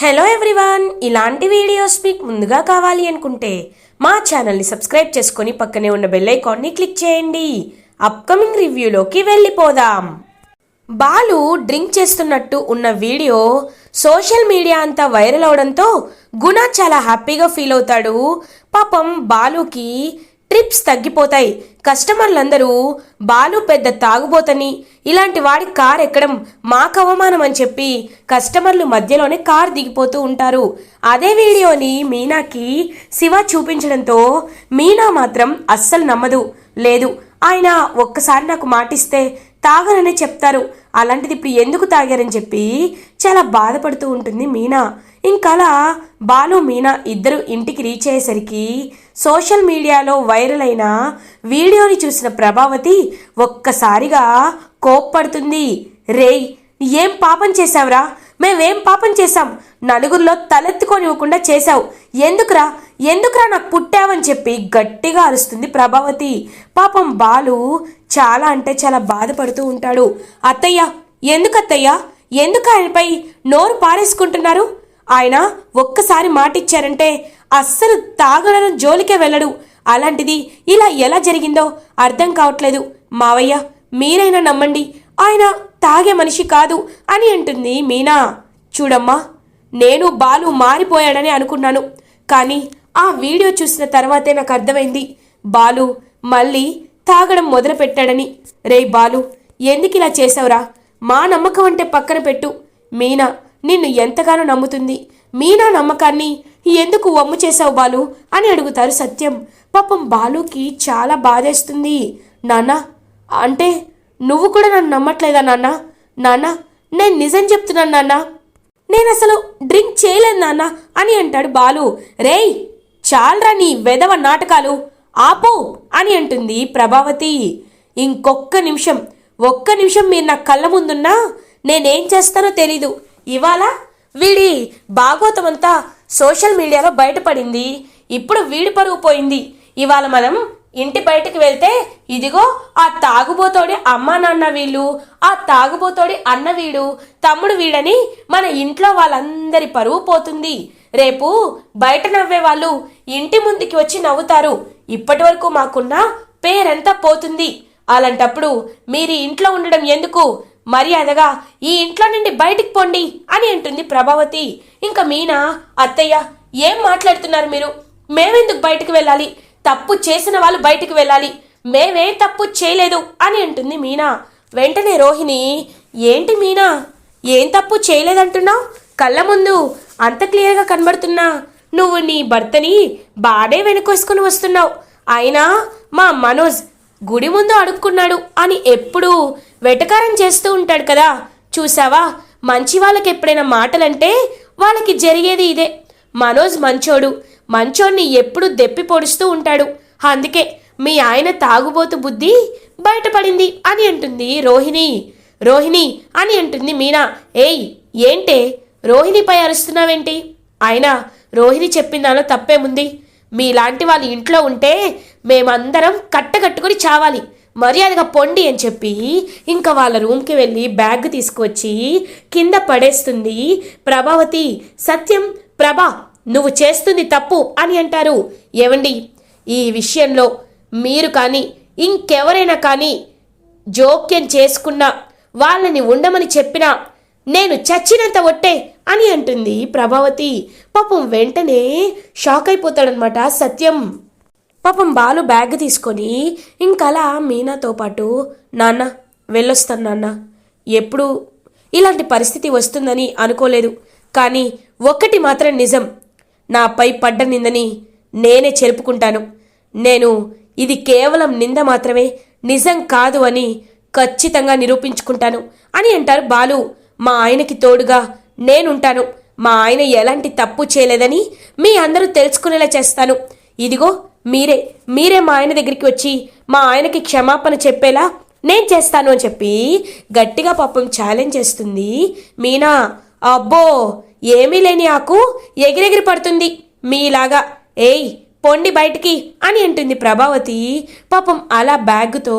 Hello everyone ఇలాంటి videos మీకు ముందుగా కావాలి అనుకుంటే మా ఛానల్ని సబ్స్క్రైబ్ చేసుకొని పక్కనే ఉన్న బెల్ ఐకాన్ని క్లిక్ చేయండి. అప్కమింగ్ రివ్యూలోకి వెళ్ళిపోదాం. బాలు డ్రింక్ చేస్తున్నట్టు ఉన్న వీడియో సోషల్ మీడియా అంతా వైరల్ అవడంతో గుణ చాలా హ్యాపీగా ఫీల్ అవుతాడు. పాపం బాలుకి ట్రిప్స్ తగ్గిపోతాయి. కస్టమర్లందరూ బాలు పెద్ద తాగుబోతని ఇలాంటి వాడి కార్ ఎక్కడం మాకు అవమానం అని చెప్పి కస్టమర్లు మధ్యలోనే కార్ దిగిపోతూ ఉంటారు. అదే వీడియోని మీనాకి శివ చూపించడంతో మీనా మాత్రం అస్సలు నమ్మదు. లేదు ఆయన ఒక్కసారి నాకు మాటిస్తే తాగననే చెప్తారు. అలాంటిది ఇప్పుడు ఎందుకు తాగారని చెప్పి చాలా బాధపడుతూ ఉంటుంది మీనా. ఇంకలా బాలు మీనా ఇద్దరు ఇంటికి రీచ్ అయ్యేసరికి సోషల్ మీడియాలో వైరల్ అయిన వీడియోని చూసిన ప్రభావతి ఒక్కసారిగా కోప్పడుతుంది. రేయ్ ఏం పాపం చేశావురా? మేమేం పాపం చేశాం? నలుగురిలో తలెత్తుకోనివ్వకుండా చేశావు. ఎందుకురా? ఎందుకురా నాకు పుట్టావని చెప్పి గట్టిగా అరుస్తుంది ప్రభావతి. పాపం బాలు చాలా అంటే చాలా బాధపడుతూ ఉంటాడు. అత్తయ్య ఎందుకు అత్తయ్య ఎందుకు ఆయనపై నోరు పారేసుకుంటున్నారు? ఆయన ఒక్కసారి మాటిచ్చారంటే అస్సలు తాగడం జోలికే వెళ్ళడు. అలాంటిది ఇలా ఎలా జరిగిందో అర్థం కావట్లేదు. మావయ్య మీరైనా నమ్మండి. ఆయన తాగే మనిషి కాదు అని అంటుంది మీనా. చూడమ్మా. నేను బాలు మారిపోయాడని అనుకున్నాను. కానీ ఆ వీడియో చూసిన తర్వాతే నాకు అర్థమైంది. బాలు మళ్ళీ తాగడం మొదలుపెట్టాడని. రే బాలు ఎందుకు ఇలా చేసావురా మా నమ్మకం అంటే పక్కన పెట్టు. మీనా నిన్ను ఎంతగానో నమ్ముతుంది. మీనా నమ్మకాన్ని ఎందుకు వమ్ము చేసావు బాలు అని అడుగుతారు సత్యం. పాపం బాలుకి చాలా బాధేస్తుంది. నాన్న అంటే నువ్వు కూడా నన్ను నమ్మట్లేదా నాన్న? నాన్న నేను నిజం చెప్తున్నాను నాన్న. నేను అసలు డ్రింక్ చేయలేదు నాన్న అని అంటాడు బాలు. రేయ్ చాలరా నీ వెదవ నాటకాలు. ఆపు అని అంటుంది ప్రభావతి. ఇంకొక్క నిమిషం. ఒక్క నిమిషం మీరు నా కళ్ళ ముందున్నా నేనేం చేస్తానో తెలీదు. ఇవాళ వీడి భాగవతం అంతా సోషల్ మీడియాలో బయటపడింది. ఇప్పుడు వీడి పరుగు పోయింది. ఇవాళ మనం ఇంటి బయటకు వెళ్తే ఇదిగో ఆ తాగుబోతోడి అమ్మ నాన్న వీళ్ళు ఆ తాగుబోతోడి అన్న వీడు తమ్ముడు వీడని మన ఇంట్లో వాళ్ళందరి పరువు పోతుంది. రేపు బయట నవ్వే వాళ్ళు ఇంటి ముందుకి వచ్చి నవ్వుతారు. ఇప్పటి వరకు మాకున్న పేరంతా పోతుంది. అలాంటప్పుడు మీరు ఇంట్లో ఉండడం ఎందుకు? మర్యాదగా ఈ ఇంట్లో నుండి బయటికి పోండి అని అంటుంది ప్రభావతి. ఇంకా మీనా అత్తయ్య ఏం మాట్లాడుతున్నారు మీరు? మేమెందుకు బయటకు వెళ్ళాలి? తప్పు చేసిన వాళ్ళు బయటికి వెళ్ళాలి. మేమే తప్పు చేయలేదు అని అంటుంది మీనా. వెంటనే రోహిణి ఏంటి మీనా? ఏం తప్పు చేయలేదంటున్నావు? కళ్ళ ముందు అంత క్లియర్గా కనబడుతున్నా. నువ్వు నీ భర్తని బాడే వెనుకొసుకుని వస్తున్నావు. అయినా మా మనోజ్ గుడి ముందు అడుక్కున్నాడు అని ఎప్పుడూ వెటకారం చేస్తూ ఉంటాడు కదా. చూసావా? మంచి వాళ్ళకి ఎప్పుడైనా మాటలంటే వాళ్ళకి జరిగేది ఇదే. మనోజ్ మంచోడు. మంచోడిని ఎప్పుడు దెప్పి పొడుస్తూ ఉంటాడు. అందుకే మీ ఆయన తాగుబోతు బుద్ధి బయటపడింది అని అంటుంది రోహిణి. రోహిణి అని అంటుంది మీనా. ఏయ్ ఏంటే? రోహిణిపై అరుస్తున్నావేంటి? అయినా రోహిణి చెప్పిందాలో తప్పేముంది? మీలాంటి వాళ్ళు ఇంట్లో ఉంటే మేమందరం కట్టకట్టుకుని చావాలి. మర్యాదగా పొండి అని చెప్పి ఇంకా వాళ్ళ రూమ్కి వెళ్ళి బ్యాగ్ తీసుకువచ్చి కింద పడేస్తుంది ప్రభావతి. సత్యం ప్రభా! నువ్వు చేస్తుంది తప్పు అని అంటారు. ఏవండి? ఈ విషయంలో మీరు కానీ ఇంకెవరైనా కానీ జోక్యం చేసుకున్నా వాళ్ళని ఉండమని చెప్పినా నేను చచ్చినంత ఒట్టే అని అంటుంది ప్రభావతి. పాపం వెంటనే షాక్ అయిపోతాడనమాట సత్యం. పాపం బాలు బ్యాగ్ తీసుకొని ఇంకలా మీనాతో పాటు నాన్న వెళ్ళొస్తాను నాన్న. ఎప్పుడు? ఇలాంటి పరిస్థితి వస్తుందని అనుకోలేదు. కానీ ఒక్కటి మాత్రం నిజం. నాపై పడ్డ నిందని నేనే చెరుపుకుంటాను. నేను ఇది కేవలం నింద మాత్రమే నిజం కాదు అని ఖచ్చితంగా నిరూపించుకుంటాను అని అంటారు బాలు. మా ఆయనకి తోడుగా నేనుంటాను. మా ఆయన ఎలాంటి తప్పు చేయలేదని మీ అందరూ తెలుసుకునేలా చేస్తాను. ఇదిగో మీరే మీరే మా ఆయన దగ్గరికి వచ్చి మా ఆయనకి క్షమాపణ చెప్పేలా నేను చేస్తాను అని చెప్పి గట్టిగా పాపం ఛాలెంజ్ చేస్తుంది. మీనా అబ్బో ఏమీ లేని ఆకు ఎగిరెగిరి పడుతుంది. మీలాగా ఏయ్ పొండి బయటికి అని అంటుంది ప్రభావతి. పాపం అలా బ్యాగ్తో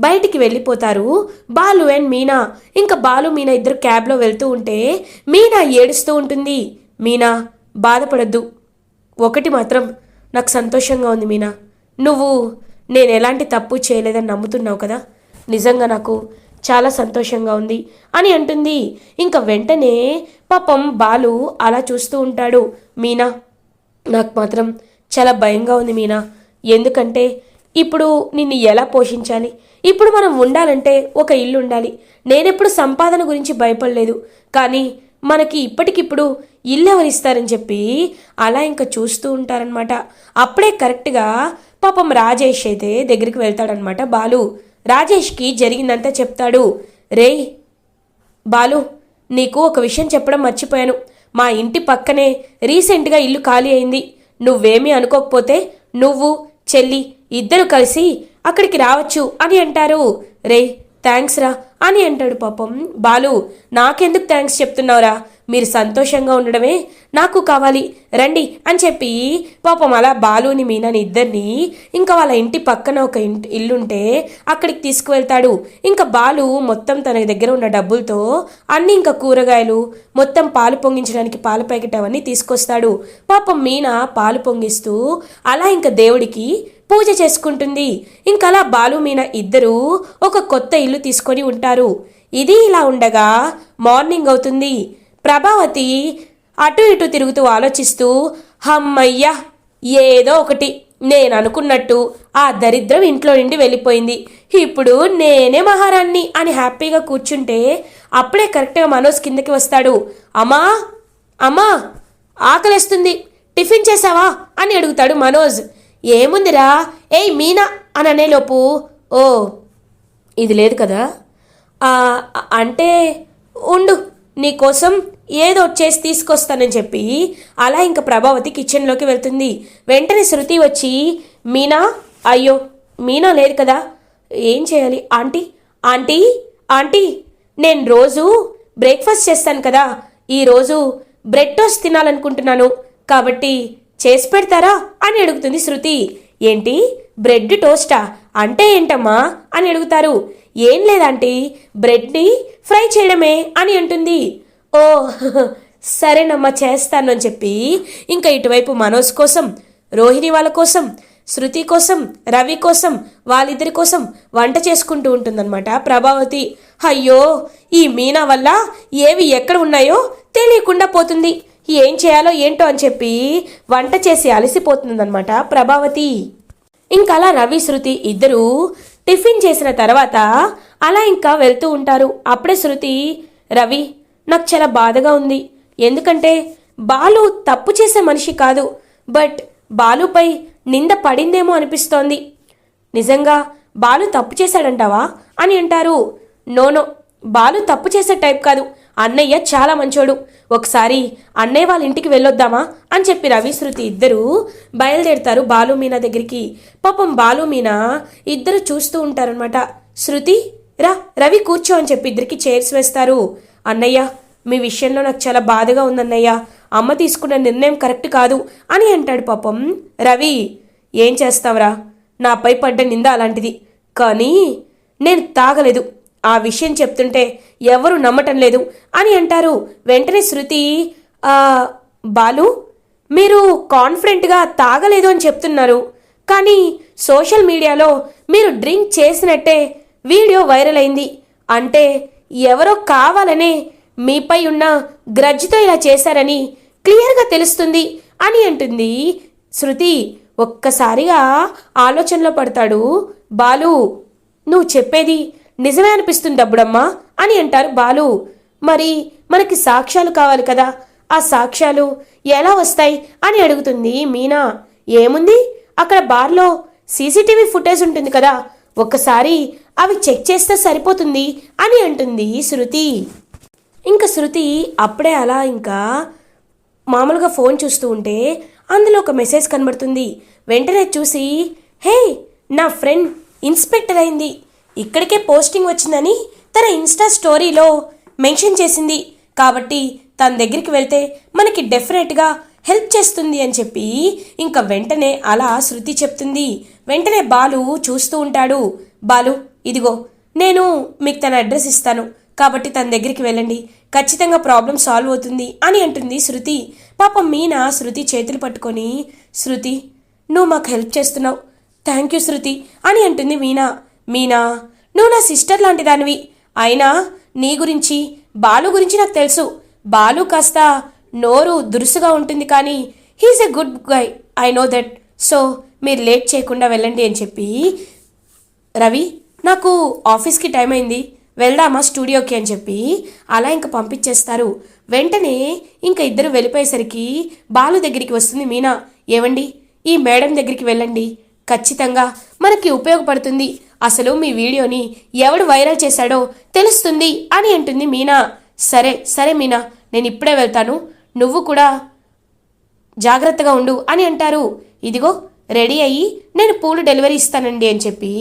బయటికి వెళ్ళిపోతారు బాలు అండ్ మీనా. ఇంకా బాలు మీనా ఇద్దరు క్యాబ్లో వెళ్తూ ఉంటే మీనా ఏడుస్తూ ఉంటుంది. మీనా బాధపడద్దు. ఒకటి మాత్రం నాకు సంతోషంగా ఉంది మీనా. నువ్వు నేను ఎలాంటి తప్పు చేయలేదని నమ్ముతున్నావు కదా. నిజంగా నాకు చాలా సంతోషంగా ఉంది అని అంటుంది. ఇంకా వెంటనే పాపం బాలు అలా చూస్తూ ఉంటాడు. మీనా నాకు మాత్రం చాలా భయంగా ఉంది మీనా. ఎందుకంటే ఇప్పుడు నిన్ను ఎలా పోషించాలి? ఇప్పుడు మనం ఉండాలంటే ఒక ఇల్లు ఉండాలి. నేనెప్పుడు సంపాదన గురించి భయపడలేదు. కానీ మనకి ఇప్పటికిప్పుడు ఇల్లు ఎవరిస్తారని చెప్పి అలా ఇంకా చూస్తూ ఉంటారనమాట అప్పుడే కరెక్ట్గా పాపం రాజేష్ అయితే దగ్గరికి వెళ్తాడనమాట బాలు. రాజేష్కి జరిగిందంతా చెప్తాడు. రేయ్ బాలు నీకు ఒక విషయం చెప్పడం మర్చిపోయాను. మా ఇంటి పక్కనే రీసెంట్గా ఇల్లు ఖాళీ అయింది. నువ్వేమీ అనుకోకపోతే నువ్వు చెల్లి ఇద్దరు కలిసి అక్కడికి రావచ్చు అని అంటారు. రే థ్యాంక్స్ రా అని అంటాడు పాపం బాలు. నాకెందుకు థ్యాంక్స్ చెప్తున్నావురా? మీరు సంతోషంగా ఉండడమే నాకు కావాలి. రండి అని చెప్పి పాపం అలా బాలుని మీనాని ఇద్దరిని ఇంకా వాళ్ళ ఇంటి పక్కన ఒక ఇంటి ఇల్లుంటే అక్కడికి తీసుకువెళ్తాడు. ఇంకా బాలు మొత్తం తన దగ్గర ఉన్న డబ్బులతో అన్ని ఇంకా కూరగాయలు మొత్తం పాలు పొంగించడానికి పాల ప్యాకెట్ అవన్నీ తీసుకొస్తాడు. పాపం మీనా పాలు పొంగిస్తూ అలా ఇంకా దేవుడికి పూజ చేసుకుంటుంది. ఇంకలా బాలు మీనా ఇద్దరూ ఒక కొత్త ఇల్లు తీసుకొని ఉంటారు. ఇది ఇలా ఉండగా మార్నింగ్ అవుతుంది. ప్రభావతి అటు ఇటు తిరుగుతూ ఆలోచిస్తూ హమ్మయ్యా ఏదో ఒకటి. నేను అనుకున్నట్టు ఆ దరిద్రం ఇంట్లో నుండి వెళ్ళిపోయింది. ఇప్పుడు నేనే మహారాణ్ణి అని హ్యాపీగా కూర్చుంటే అప్పుడే కరెక్ట్గా మనోజ్ కిందకి వస్తాడు. అమ్మా అమ్మా ఆకలిస్తుంది. టిఫిన్ చేసావా? అని అడుగుతాడు మనోజ్. ఏముందిరా? ఏయ్ మీనా అని అనేలోపు ఓ ఇది లేదు కదా. అంటే ఉండు. నీకోసం ఏదో వచ్చేసి చేసి తీసుకొస్తానని చెప్పి అలా ఇంకా ప్రభావతి కిచెన్లోకి వెళ్తుంది. వెంటనే శృతి వచ్చి మీనా అయ్యో మీనా లేదు కదా. ఏం చేయాలి? ఆంటీ ఆంటీ ఆంటీ నేను రోజు బ్రేక్ఫాస్ట్ చేస్తాను కదా. ఈరోజు బ్రెడ్ టోస్ట్ తినాలనుకుంటున్నాను. కాబట్టి చేసి పెడతారా? అని అడుగుతుంది శృతి. ఏంటి? బ్రెడ్ టోస్టా అంటే ఏంటమ్మా? అని అడుగుతారు. ఏం లేదంటే బ్రెడ్ని ఫ్రై చేయడమే అని అంటుంది. ఓ సరేనమ్మా చేస్తాను అని చెప్పి ఇంకా ఇటువైపు మనోజ్ కోసం రోహిణి వాళ్ళ కోసం శృతి కోసం రవి కోసం వాళ్ళిద్దరి కోసం వంట చేసుకుంటూ ఉంటుందన్నమాట ప్రభావతి. అయ్యో ఈ మీనా వల్ల ఏవి ఎక్కడ ఉన్నాయో తెలియకుండా పోతుంది. ఏం చేయాలో ఏంటో అని చెప్పి వంట చేసి అలసిపోతుందన్నమాట ప్రభావతి. ఇంకా అలా రవి శృతి ఇద్దరూ టిఫిన్ చేసిన తర్వాత అలా ఇంకా వెళ్తూ ఉంటారు. అప్పుడే శృతి రవి నాకు చాలా బాధగా ఉంది. ఎందుకంటే బాలు తప్పు చేసే మనిషి కాదు. బట్ బాలుపై నింద పడిందేమో అనిపిస్తోంది. నిజంగా బాలు తప్పు చేశాడంటావా? అని అంటారు. నోనో బాలు తప్పు చేసే టైప్ కాదు. అన్నయ్య చాలా మంచోడు. ఒకసారి అన్నయ్య వాళ్ళ ఇంటికి వెళ్ళొద్దామా అని చెప్పి రవి శృతి ఇద్దరూ బయలుదేరుతారు బాలు మీనా దగ్గరికి. పాపం బాలు మీనా ఇద్దరు చూస్తూ ఉంటారనమాట శృతి రా రవి కూర్చో అని చెప్పి ఇద్దరికి చైర్స్ వేస్తారు. అన్నయ్య మీ విషయంలో నాకు చాలా బాధగా ఉందన్నయ్య. అమ్మ తీసుకున్న నిర్ణయం కరెక్ట్ కాదు అని అంటాడు పాపం రవి. ఏం చేస్తావురా? నాపై పడ్డ నింద అలాంటిది. కానీ నేను తాగలేదు. ఆ విషయం చెప్తుంటే ఎవరు నమ్మటం లేదు అని అంటారు. వెంటనే శృతి బాలు మీరు కాన్ఫిడెంట్గా తాగలేదు అని చెప్తున్నారు. కానీ సోషల్ మీడియాలో మీరు డ్రింక్ చేసినట్టే వీడియో వైరల్ అయింది. అంటే ఎవరో కావాలనే మీపై ఉన్న గ్రజ్తో ఇలా చేశారని క్లియర్గా తెలుస్తుంది అని అంటుంది శృతి. ఒక్కసారిగా ఆలోచనలో పడతాడు. బాలు నువ్వు చెప్పేది నిజమే అనిపిస్తుంది డబ్బుడమ్మా అని అంటారు బాలు. మరి మనకి సాక్ష్యాలు కావాలి కదా. ఆ సాక్ష్యాలు ఎలా వస్తాయి అని అడుగుతుంది మీనా. ఏముంది? అక్కడ బార్లో సీసీటీవీ ఫుటేజ్ ఉంటుంది కదా. ఒక్కసారి అవి చెక్ చేస్తే సరిపోతుంది అని అంటుంది శృతి. ఇంకా శృతి అప్పుడే అలా ఇంకా మామూలుగా ఫోన్ చూస్తూ ఉంటే అందులో ఒక మెసేజ్ కనబడుతుంది. వెంటనే చూసి హే నా ఫ్రెండ్ ఇన్స్పెక్టర్ అయింది. ఇక్కడికే పోస్టింగ్ వచ్చిందని తన ఇన్స్టా స్టోరీలో మెన్షన్ చేసింది. కాబట్టి తన దగ్గరికి వెళ్తే మనకి డెఫినెట్గా హెల్ప్ చేస్తుంది అని చెప్పి ఇంకా వెంటనే అలా శృతి చెప్తుంది. వెంటనే బాలు చూస్తూ ఉంటాడు. బాలు ఇదిగో నేను మీకు తన అడ్రస్ ఇస్తాను. కాబట్టి తన దగ్గరికి వెళ్ళండి. ఖచ్చితంగా ప్రాబ్లం సాల్వ్ అవుతుంది అని అంటుంది శృతి. పాపం మీనా శృతి చేతులు పట్టుకొని శృతి నువ్వు మాకు హెల్ప్ చేస్తున్నావు. థ్యాంక్ యూ శృతి అని అంటుంది మీనా. మీనా నువ్వు నా సిస్టర్ లాంటి దానివి అయినా నీ గురించి బాలు గురించి నాకు తెలుసు. బాలు కాస్త నోరు దురుసుగా ఉంటుంది కానీ he's a good guy I know that so మీరు లేట్ చేయకుండా వెళ్ళండి అని చెప్పి రవి నాకు ఆఫీస్కి టైం అయింది. వెళ్దామా స్టూడియోకి అని చెప్పి అలా ఇంకా పంపించేస్తారు. వెంటనే ఇంకా ఇద్దరు వెళ్ళిపోయేసరికి బాలు దగ్గరికి వస్తుంది మీనా. ఏవండి? ఈ మేడం దగ్గరికి వెళ్ళండి. ఖచ్చితంగా మనకి ఉపయోగపడుతుంది. అసలు మీ వీడియోని ఎవడు వైరల్ చేశాడో తెలుస్తుంది అని అంటుంది మీనా. సరే సరే మీనా నేను ఇప్పుడే వెళ్తాను. నువ్వు కూడా జాగ్రత్తగా ఉండు అని అంటారు. ఇదిగో రెడీ అయ్యి నేను పూలు డెలివరీ ఇస్తానండి అని చెప్పి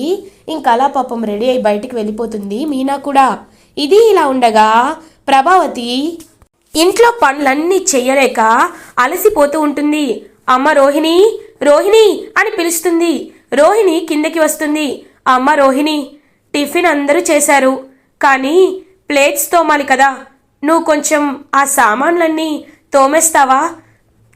ఇంకా అలా పాపం రెడీ అయ్యి బయటికి వెళ్ళిపోతుంది మీనా కూడా. ఇది ఇలా ఉండగా ప్రభావతి ఇంట్లో పనులన్నీ చెయ్యలేక అలసిపోతూ ఉంటుంది. అమ్మ రోహిణి రోహిణి అని పిలుస్తుంది. రోహిణి కిందకి వస్తుంది. అమ్మ రోహిణి టిఫిన్ అందరూ చేశారు. కానీ ప్లేట్స్ తోమాలి కదా. నువ్వు కొంచెం ఆ సామాన్లన్నీ తోమేస్తావా?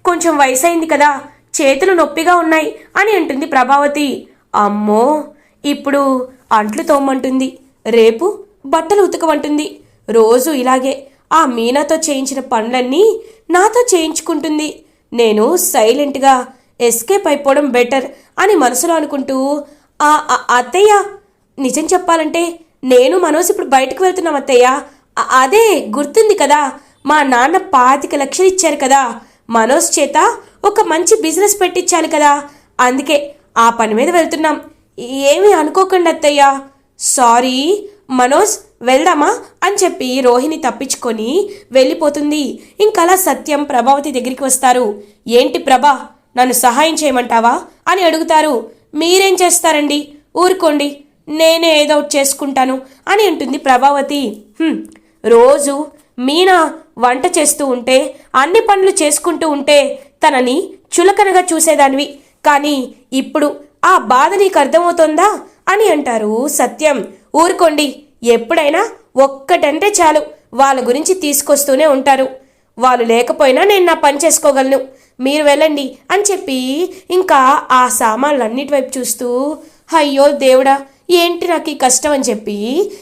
కొంచెం వయసైంది కదా. చేతులు నొప్పిగా ఉన్నాయి అని అంటుంది ప్రభావతి. అమ్మో! ఇప్పుడు అంట్లు తోమంటుంది. రేపు బట్టలు ఉతకమంటుంది. రోజు ఇలాగే ఆ మీనాతో చేయించిన పనులన్నీ నాతో చేయించుకుంటుంది. నేను సైలెంట్గా ఎస్కేప్ అయిపోవడం బెటర్ అని మనసులో అనుకుంటూ ఆ అత్తయ్య నిజం చెప్పాలంటే నేను మనోజ్ ఇప్పుడు బయటకు వెళ్తున్నాం అత్తయ్య. అదే గుర్తుంది కదా మా నాన్న పాతిక లక్షలు ఇచ్చారు కదా. మనోజ్ చేత ఒక మంచి బిజినెస్ పెట్టించాలి కదా. అందుకే ఆ పని మీద వెళ్తున్నాం. ఏమీ అనుకోకండి అత్తయ్య. సారీ మనోజ్ వెళ్దామా అని చెప్పి రోహిణి తప్పించుకొని వెళ్ళిపోతుంది. ఇంకలా సత్యం ప్రభావతి దగ్గరికి వస్తారు. ఏంటి ప్రభా నన్ను సహాయం చేయమంటావా అని అడుగుతారు. మీరేం చేస్తారండి? ఊరుకోండి. నేనే ఏదో చేసుకుంటాను అని అంటుంది ప్రభావతి. రోజు మీనా వంట చేస్తూ ఉంటే అన్ని పనులు చేసుకుంటూ ఉంటే తనని చులకనగా చూసేదానివి. కానీ ఇప్పుడు ఆ బాధ నీకు అర్థమవుతోందా అని అంటారు సత్యం. ఊరుకోండి. ఎప్పుడైనా ఒక్కటంటే చాలు. వాళ్ళ గురించి తీసుకొస్తూనే ఉంటారు. వాళ్ళు లేకపోయినా నేను నా పని చేసుకోగలను. మీరు వెళ్ళండి అని చెప్పి ఇంకా ఆ సామాన్లన్నిటి వైపు చూస్తూ అయ్యో దేవుడా ఏంటి నాకు ఈ కష్టం? అని చెప్పి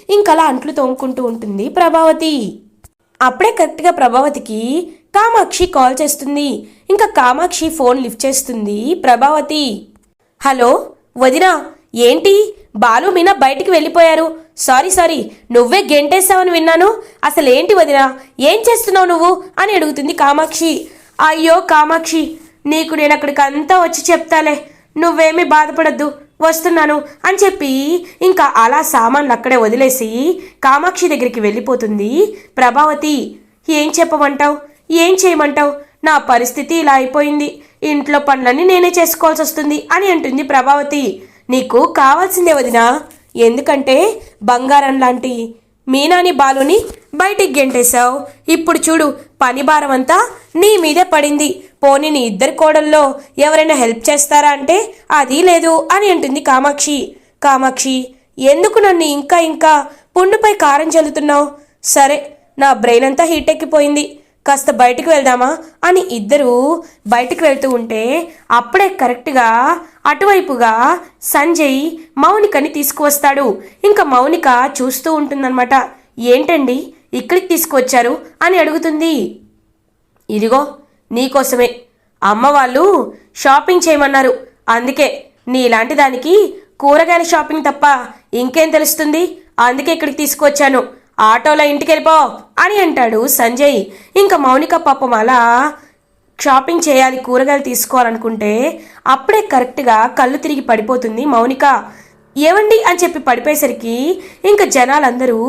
ఇంకలా అంట్లు తోముకుంటూ ఉంటుంది ప్రభావతి. అప్పుడే కరెక్ట్గా ప్రభావతికి కామాక్షి కాల్ చేస్తుంది. ఇంకా కామాక్షి ఫోన్ లిఫ్ట్ చేస్తుంది ప్రభావతి. హలో వదినా ఏంటి? బాలు మీనా బయటికి వెళ్ళిపోయారు. సారీ సారీ నువ్వే గెంటేస్తావని విన్నాను. అసలు ఏంటి వదినా ఏం చేస్తున్నావు నువ్వు? అని అడుగుతుంది కామాక్షి. అయ్యో కామాక్షి నీకు నేను అక్కడికి అంతా వచ్చి చెప్తాలే. నువ్వేమీ బాధపడద్దు వస్తున్నాను అని చెప్పి ఇంకా అలా సామాన్లు అక్కడే వదిలేసి కామాక్షి దగ్గరికి వెళ్ళిపోతుంది. ప్రభావతి ఏం చెప్పమంటావు? ఏం చేయమంటావు? నా పరిస్థితి ఇలా అయిపోయింది. ఇంట్లో పనులన్నీ నేనే చేసుకోవాల్సి వస్తుంది అని అంటుంది ప్రభావతి. నీకు కావాల్సిందే వదినా. ఎందుకంటే బంగారం లాంటి మీనాని బాలుని బయటికి గెంటేశావు. ఇప్పుడు చూడు పని భారం అంతా నీ మీదే పడింది. పోనీ నీ ఇద్దరు కోడల్లో ఎవరైనా హెల్ప్ చేస్తారా అంటే అది లేదు అని అంటుంది కామాక్షి. కామాక్షి ఎందుకు నన్ను ఇంకా ఇంకా పుండుపై కారం చల్లుతున్నావు? సరే నా బ్రెయిన్ అంతా హీట్ ఎక్కిపోయింది కాస్త బయటికి వెళ్దామా అని ఇద్దరు బయటికి వెళ్తూ ఉంటే అప్పుడే కరెక్ట్గా అటువైపుగా సంజయ్ మౌనికని తీసుకువస్తాడు. ఇంకా మౌనిక చూస్తూ ఉంటుందన్నమాట. ఏంటండి? ఇక్కడికి తీసుకొచ్చారు అని అడుగుతుంది. ఇదిగో నీకోసమే అమ్మ వాళ్ళు షాపింగ్ చేయమన్నారు. అందుకే నీలాంటి దానికి కూరగాయల షాపింగ్ తప్ప ఇంకేం తెలుస్తుంది? అందుకే ఇక్కడికి తీసుకొచ్చాను. ఆటోలో ఇంటికి వెళ్ళిపో అని అంటాడు సంజయ్. ఇంకా మౌనిక పాపం అలా షాపింగ్ చేయాలి కూరగాయలు తీసుకోవాలనుకుంటే అప్పుడే కరెక్ట్గా కళ్ళు తిరిగి పడిపోతుంది మౌనిక. ఏవండి అని చెప్పి పడిపోయేసరికి ఇంకా జనాలందరూ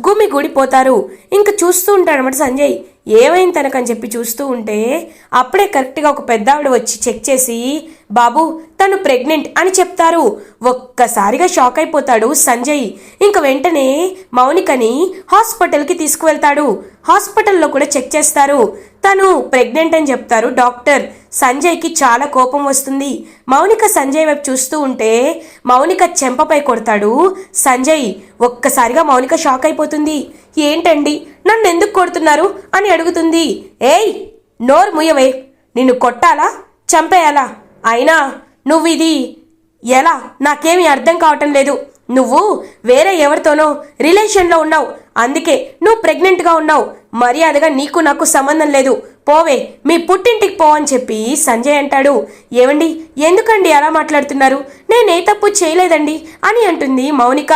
గుమి గూడిపోతారు. ఇంకా చూస్తూ ఉంటాడనమాట సంజయ్. ఏమైంది తనకని చెప్పి చూస్తూ ఉంటే అప్పుడే కరెక్ట్గా ఒక పెద్ద ఆవిడ వచ్చి చెక్ చేసి బాబు తను ప్రెగ్నెంట్ అని చెప్తారు. ఒక్కసారిగా షాక్ అయిపోతాడు సంజయ్. ఇంక వెంటనే మౌనికని హాస్పిటల్కి తీసుకువెళ్తాడు. హాస్పిటల్లో కూడా చెక్ చేస్తారు. తను ప్రెగ్నెంట్ అని చెప్తారు. డాక్టర్ సంజయ్కి చాలా కోపం వస్తుంది. మౌనిక సంజయ్ వైపు చూస్తూ ఉంటే మౌనిక చెంపపై కొడతాడు. సంజయ్ ఒక్కసారిగా మౌనిక షాక్ అయిపోతుంది. ఏంటండి? నన్ను ఎందుకు కొడుతున్నారు? అని అడుగుతుంది. ఏయ్ నోరు ముయ్యవే నిన్ను కొట్టాలా? చంపేయాలా? అయినా నువ్వు ఇది ఎలా? నాకేమీ అర్థం కావటం లేదు. నువ్వు వేరే ఎవరితోనో రిలేషన్లో ఉన్నావు. అందుకే నువ్వు ప్రెగ్నెంట్గా ఉన్నావు. మర్యాదగా నీకు నాకు సంబంధం లేదు. పోవే మీ పుట్టింటికి పో అని చెప్పి సంజయ్ అంటాడు. ఏమండి ఎందుకండి అలా మాట్లాడుతున్నారు? నేనే తప్పు చేయలేదండి అని అంటుంది మౌనిక.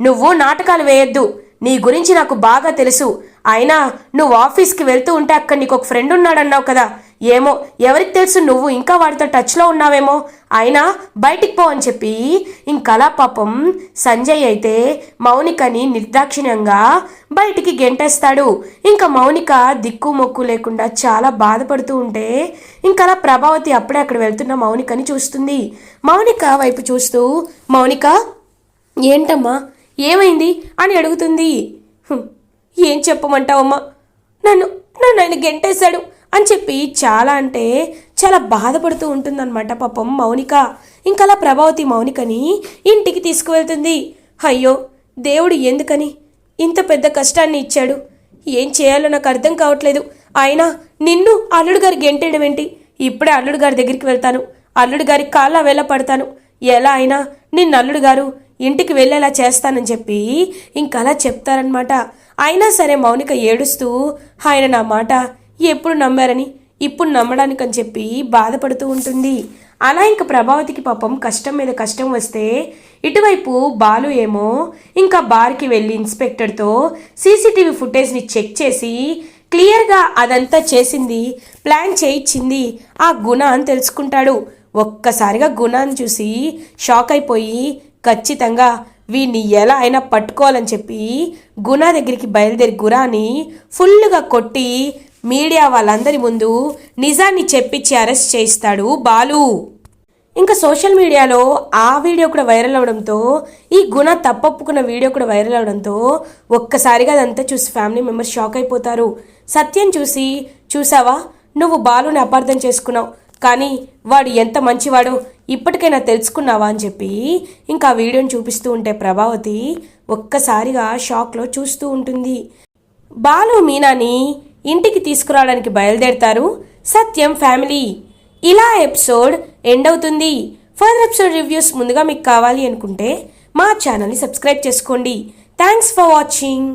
నువ్వు నాటకాలు వేయొద్దు. నీ గురించి నాకు బాగా తెలుసు. అయినా నువ్వు ఆఫీస్కి వెళ్తూ ఉంటే అక్కడ నీకు ఒక ఫ్రెండ్ ఉన్నాడన్నావు కదా. ఏమో ఎవరికి తెలుసు నువ్వు ఇంకా వాడితో టచ్లో ఉన్నావేమో? అయినా బయటికి పో అని చెప్పి ఇంకలా పాపం సంజయ్ అయితే మౌనికని నిర్దాక్షిణ్యంగా బయటికి గెంటేస్తాడు. ఇంకా మౌనిక దిక్కు మొక్కు లేకుండా చాలా బాధపడుతూ ఉంటే ఇంకలా ప్రభావతి అప్పుడే అక్కడ వెళ్తున్న మౌనికని చూస్తుంది. మౌనిక వైపు చూస్తూ మౌనిక ఏంటమ్మా? ఏమైంది? అని అడుగుతుంది. ఏం చెప్పమంటావమ్మా? నన్ను నన్ను ఆయన గెంటేశాడు. అని చెప్పి చాలా అంటే చాలా బాధపడుతూ ఉంటుందన్నమాట పాపం మౌనిక. ఇంకలా ప్రభావతి మౌనికని ఇంటికి తీసుకువెళ్తుంది. అయ్యో దేవుడు ఎందుకని ఇంత పెద్ద కష్టాన్ని ఇచ్చాడు? ఏం చేయాలో నాకు అర్థం కావట్లేదు. అయినా నిన్ను అల్లుడు గారి గెంటేయడం ఏంటి? ఇప్పుడే అల్లుడు గారి దగ్గరికి వెళ్తాను. అల్లుడు గారి కాళ్ళ వేళ పడతాను. ఎలా అయినా నిన్న అల్లుడు గారు ఇంటికి వెళ్ళేలా చేస్తానని చెప్పి ఇంకలా చెప్తారనమాట అయినా సరే మౌనిక ఏడుస్తూ ఆయన నా మాట ఎప్పుడు నమ్మారని ఇప్పుడు నమ్మడానికని చెప్పి బాధపడుతూ ఉంటుంది. అలా ఇంక ప్రభావతికి పాపం కష్టం మీద కష్టం వస్తే ఇటువైపు బాలు ఏమో ఇంకా బార్కి వెళ్ళి ఇన్స్పెక్టర్తో సీసీటీవీ ఫుటేజ్ని చెక్ చేసి క్లియర్గా అదంతా చేసింది ప్లాన్ చేయించింది ఆ గుణ అని తెలుసుకుంటాడు. ఒక్కసారిగా గుణాన్ని చూసి షాక్ అయిపోయి ఖచ్చితంగా వీడిని ఎలా అయినా పట్టుకోవాలని చెప్పి గుణ దగ్గరికి బయలుదేరి గురాని ఫుల్గా కొట్టి మీడియా వాళ్ళందరి ముందు నిజాన్ని చెప్పించి అరెస్ట్ చేయిస్తాడు బాలు. ఇంకా సోషల్ మీడియాలో ఆ వీడియో కూడా వైరల్ అవడంతో ఈ గుణ తప్పొప్పుకున్న వీడియో కూడా వైరల్ అవడంతో ఒక్కసారిగా అదంతా చూసి ఫ్యామిలీ మెంబర్స్ షాక్ అయిపోతారు. సత్యం చూసి చూసావా? నువ్వు బాలుని అపార్థం చేసుకున్నావు. కానీ వాడు ఎంత మంచివాడో ఇప్పటికైనా తెలుసుకున్నావా? అని చెప్పి ఇంకా వీడియోని చూపిస్తూ ఉంటే ప్రభావతి ఒక్కసారిగా షాక్లో చూస్తూ ఉంటుంది. బాలు మీనాని ఇంటికి తీసుకురావడానికి బయలుదేరతారు సత్యం ఫ్యామిలీ. ఇలా ఎపిసోడ్ ఎండ్ అవుతుంది. ఫర్దర్ ఎపిసోడ్ రివ్యూస్ ముందుగా మీకు కావాలి అనుకుంటే మా ఛానల్ని సబ్స్క్రైబ్ చేసుకోండి. Thanks for watching.